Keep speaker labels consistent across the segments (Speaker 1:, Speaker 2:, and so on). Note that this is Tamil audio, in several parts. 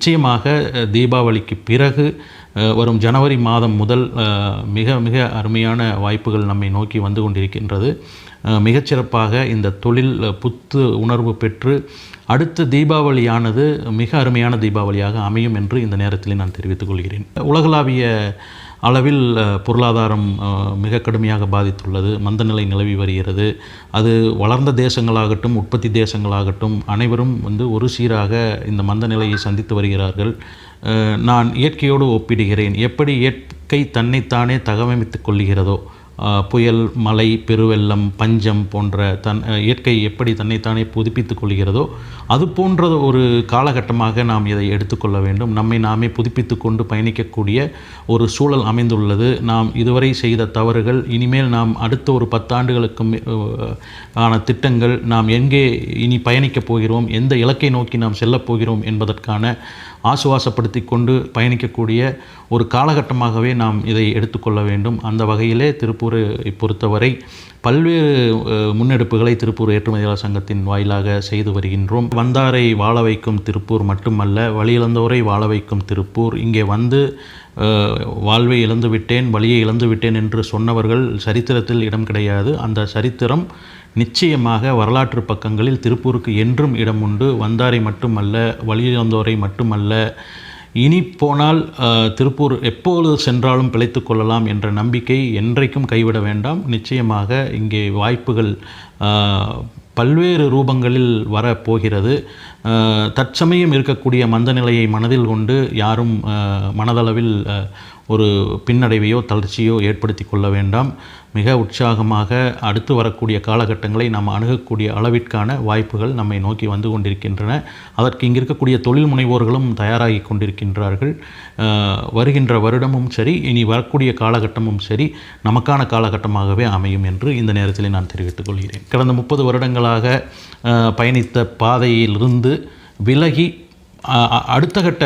Speaker 1: நிச்சயமாக தீபாவளிக்கு பிறகு வரும் ஜனவரி மாதம் முதல் மிக மிக அருமையான வாய்ப்புகள் நம்மை நோக்கி வந்து கொண்டிருக்கின்றது. மிகச்சிறப்பாக இந்த தொழில் புத்து உணர்வு பெற்று அடுத்த தீபாவளியானது மிக அருமையான தீபாவளியாக அமையும் என்று இந்த நேரத்தில் நான் தெரிவித்துக் கொள்கிறேன். உலகளாவிய அளவில் பொருளாதாரம் மிக கடுமையாக பாதித்துள்ளது. மந்தநிலை நிலவி வருகிறது. அது வளர்ந்த தேசங்களாகட்டும் உற்பத்தி தேசங்களாகட்டும் அனைவரும் வந்து ஒரு சீராக இந்த மந்த நிலையை சந்தித்து வருகிறார்கள். நான் இயற்கையோடு ஒப்பிடுகிறேன். எப்படி இயற்கை தன்னைத்தானே தகவமைத்துக் கொள்கிறதோ புயல் மலை பெருவெள்ளம் பஞ்சம் போன்ற தன் இயற்கை எப்படி தன்னைத்தானே புதுப்பித்துக் கொள்கிறதோ அது போன்ற ஒரு காலகட்டமாக நாம் இதை எடுத்துக்கொள்ள வேண்டும். நம்மை நாமே புதுப்பித்து கொண்டு பயணிக்கக்கூடிய ஒரு சூழல் அமைந்துள்ளது. நாம் இதுவரை செய்த தவறுகள் இனிமேல் நாம் அடுத்த ஒரு பத்தாண்டுகளுக்கும் ஆன திட்டங்கள் நாம் எங்கே இனி பயணிக்கப் போகிறோம் எந்த இலக்கை நோக்கி நாம் செல்லப் போகிறோம் என்பதற்கான ஆசுவாசப்படுத்தி கொண்டு பயணிக்கக்கூடிய ஒரு காலகட்டமாகவே நாம் இதை எடுத்துக்கொள்ள வேண்டும். அந்த வகையிலே திருப்பூரை பொறுத்தவரை பல்வேறு முன்னெடுப்புகளை திருப்பூர் ஏற்றுமதியாளர் சங்கத்தின் வாயிலாக செய்து வருகின்றோம். வந்தாரை வாழ வைக்கும் திருப்பூர் மட்டுமல்ல வழியிழந்தோரை வாழ வைக்கும் திருப்பூர் இங்கே வந்து வாழ்வை இழந்து விட்டேன் வழியை இழந்து விட்டேன் என்று சொன்னவர்கள் சரித்திரத்தில் இடம் கிடையாது. அந்த சரித்திரம் நிச்சயமாக வரலாற்று பக்கங்களில் திருப்பூருக்கு என்றும் இடம் உண்டு. வந்தாரை மட்டுமல்ல வழியிழந்தோரை மட்டுமல்ல. இனி போனால் திருப்பூர் எப்பொழுது சென்றாலும் பிழைத்து கொள்ளலாம் என்ற நம்பிக்கை என்றைக்கும் கைவிட வேண்டாம். நிச்சயமாக இங்கே வாய்ப்புகள் பல்வேறு ரூபங்களில் வரப்போகிறது. தற்சமயம் இருக்கக்கூடிய மந்த நிலையை மனதில் கொண்டு யாரும் மனதளவில் ஒரு பின்னடைவையோ தளர்ச்சியோ ஏற்படுத்தி கொள்ள வேண்டாம். மிக உற்சாகமாக அடுத்து வரக்கூடிய காலகட்டங்களை நாம் அணுகக்கூடிய அளவிற்கான வாய்ப்புகள் நம்மை நோக்கி வந்து கொண்டிருக்கின்றன. அதற்கு இங்கே இருக்கக்கூடிய தொழில் முனைவோர்களும் தயாராகி கொண்டிருக்கின்றார்கள். வருகின்ற வருடமும் சரி இனி வரக்கூடிய காலகட்டமும் சரி நமக்கான காலகட்டமாகவே அமையும் என்று இந்த நேரத்தில் நான் தெரிவித்துக் கொள்கிறேன். கடந்த முப்பது வருடங்களாக நாட்களாக பயணித்த பாதையிலிருந்து விலகி அடுத்த கட்ட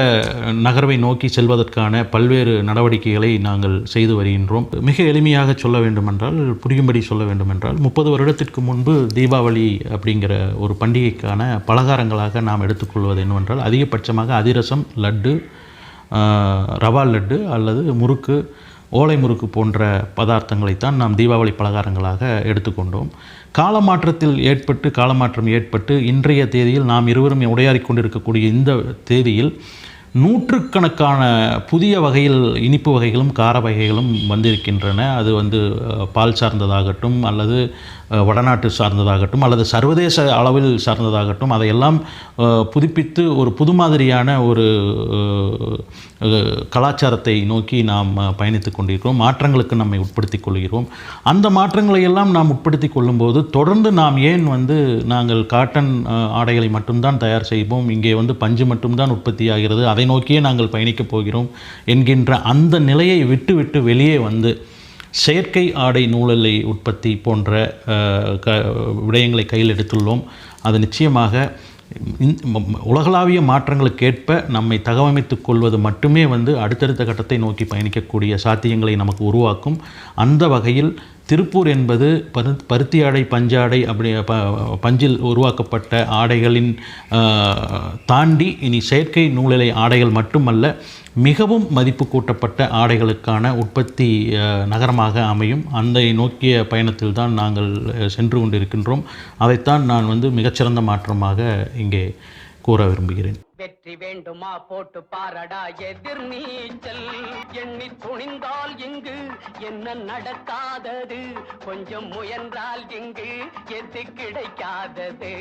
Speaker 1: நகர்வை நோக்கி செல்வதற்கான பல்வேறு நடவடிக்கைகளை நாங்கள் செய்து வருகின்றோம். மிக எளிமையாக சொல்ல வேண்டுமென்றால் புரியும்படி சொல்ல வேண்டுமென்றால் முப்பது வருடத்திற்கு முன்பு தீபாவளி அப்படிங்கிற ஒரு பண்டிகைக்கான பலகாரங்களாக நாம் எடுத்துக்கொள்வது என்னவென்றால் அதிகபட்சமாக அதிரசம் லட்டு ரவா லட்டு அல்லது முறுக்கு ஓலை முறுக்கு போன்ற பதார்த்தங்களைத்தான் நாம் தீபாவளி பலகாரங்களாக எடுத்துக்கொண்டோம். காலமாற்றத்தில் ஏற்பட்டு காலமாற்றம் ஏற்பட்டு இன்றைய தேதியில் நாம் இருவரும் உடையாறிக் கொண்டிருக்கக்கூடிய இந்த தேதியில் நூற்றுக்கணக்கான புதிய வகையில் இனிப்பு வகைகளும் கார வகைகளும் வந்திருக்கின்றன. அது வந்து பால் சார்ந்ததாகட்டும் அல்லது வடநாட்டு சார்ந்ததாகட்டும் அல்லது சர்வதேச அளவில் சார்ந்ததாகட்டும் அதையெல்லாம் புதுப்பித்து ஒரு புது மாதிரியான ஒரு கலாச்சாரத்தை நோக்கி நாம் பயணித்து பயணித்துக் கொண்டிருக்கிறோம். மாற்றங்களுக்கு நம்மை உட்படுத்திக் கொள்கிறோம். அந்த மாற்றங்களை எல்லாம் நாம் உட்படுத்திக் கொள்ளும்போது தொடர்ந்து நாம் ஏன் வந்து நாங்கள் காட்டன் ஆடைகளை மட்டும்தான் தயார் செய்வோம்? இங்கே வந்து பஞ்சு மட்டும்தான் உற்பத்தி ஆகிறது. அதை நோக்கியே நாங்கள் பயணிக்கப் போகிறோம் என்கின்ற அந்த நிலையை விட்டுவிட்டு வெளியே வந்து செயற்கை ஆடை நூலலை உற்பத்தி போன்ற க விடயங்களை கையில் எடுத்துள்ளோம். அது நிச்சயமாக உலகளாவிய மாற்றங்களுக்கேற்ப நம்மை தகவமைத்துக் கொள்வது மட்டுமே வந்து அடுத்தடுத்த கட்டத்தை நோக்கி பயணிக்கக்கூடிய சாத்தியங்களை நமக்கு உருவாக்கும். அந்த வகையில் திருப்பூர் என்பது பரு பருத்தி ஆடை பஞ்சாடை அப்படி ப பஞ்சில் உருவாக்கப்பட்ட ஆடைகளின் தாண்டி இனி செயற்கை நூலிலை ஆடைகள் மட்டுமல்ல மிகவும் மதிப்பு கூட்டப்பட்ட ஆடைகளுக்கான உற்பத்தி நகரமாக அமையும். அந்த நோக்கிய பயணத்தில் தான் நாங்கள் சென்று கொண்டிருக்கின்றோம். அதைத்தான் நான் வந்து மிகச்சிறந்த மாற்றமாக இங்கே கூற விரும்புகிறேன்.
Speaker 2: வெற்றி வேண்டுமா? போட்டு பாரடா எதிர் நீச்சல். எண்ணி துணிந்தால் இங்கு என்ன நடக்காதது? கொஞ்சம் முயன்றால் இங்கு எது கிடைக்காதது?